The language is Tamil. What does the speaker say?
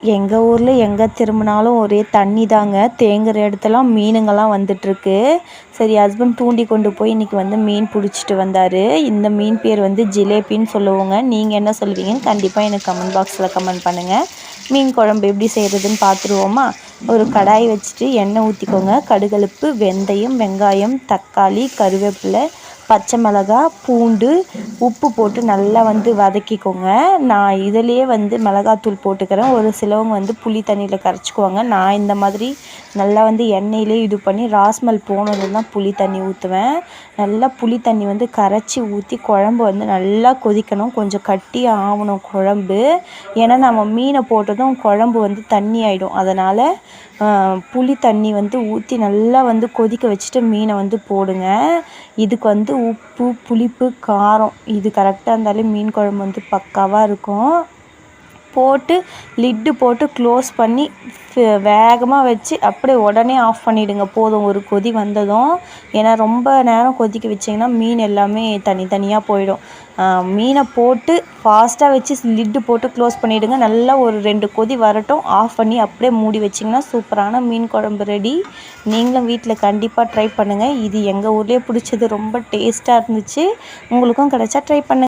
எங்கள் ஊரில் எங்கே திரும்பினாலும் ஒரே தண்ணி தாங்க. தேங்குகிற இடத்துலாம் மீனுங்கள்லாம் வந்துட்டுருக்கு. சரி ஹஸ்பண்ட் தூண்டி கொண்டு போய் இன்றைக்கி வந்து மீன் பிடிச்சிட்டு வந்தார். இந்த மீன் பேர் வந்து ஜிலேபின்னு சொல்லுவோங்க. நீங்கள் என்ன சொல்லுவீங்கன்னு கண்டிப்பாக எனக்கு கமெண்ட் பாக்ஸில் கமெண்ட் பண்ணுங்கள் மீன் குழம்பு எப்படி செய்கிறதுன்னு பார்த்துருவோமா ஒரு கடாய் வச்சுட்டு எண்ணெய் ஊற்றிக்கோங்க கடுகடுப்பு வெந்தயம் வெங்காயம் தக்காளி கருவேப்பிலை பச்சை மிளகா பூண்டு உப்பு போட்டு நல்லா வந்து வதக்கிக்கோங்க. நான் இதிலையே வந்து மிளகாத்தூள் போட்டுக்கிறேன். ஒரு சிலவங்க வந்து புளி தண்ணியில் கரைச்சிக்குவாங்க. நான் இந்த மாதிரி நல்லா வந்து எண்ணெயிலே இது பண்ணி ராஸ்மல் போனதும் தான் புளி தண்ணி ஊற்றுவேன் நல்லா புளி தண்ணி வந்து கரைச்சி ஊற்றி குழம்பு வந்து நல்லா கொதிக்கணும். கொஞ்சம் கட்டி ஆகணும் குழம்பு. ஏன்னா நம்ம மீனை போட்டதும் குழம்பு வந்து தண்ணி ஆகிடும் அதனால் புளி தண்ணி வந்து ஊற்றி நல்லா வந்து கொதிக்க வச்சுட்டு மீனை வந்து போடுங்க. இதுக்கு வந்து உப்பு புளிப்பு காரம். இது கரெக்டாக இருந்தாலே மீன் குழம்பு வந்து பக்காவாக இருக்கும். போட்டு லிட்டு போட்டு க்ளோஸ் பண்ணி வேகமாக வச்சு அப்படியே உடனே ஆஃப் பண்ணிவிடுங்க போதும். ஒரு கொதி வந்ததும் ஏன்னா ரொம்ப நேரம் கொதிக்க வச்சிங்கன்னா மீன் எல்லாமே தனித்தனியாக போயிடும். மீனை போட்டு ஃபாஸ்ட்டாக வச்சு லிட்டு போட்டு க்ளோஸ் பண்ணிவிடுங்க நல்லா ஒரு ரெண்டு கொதி வரட்டும். ஆஃப் பண்ணி அப்படியே மூடி வச்சிங்கன்னா சூப்பரான மீன் குழம்பு ரெடி நீங்களும் வீட்டில் கண்டிப்பாக ட்ரை பண்ணுங்கள் இது எங்கள் ஊர்லேயே பிடிச்சது. ரொம்ப டேஸ்ட்டாக இருந்துச்சு. உங்களுக்கும் கிடச்சா ட்ரை பண்ணுங்கள்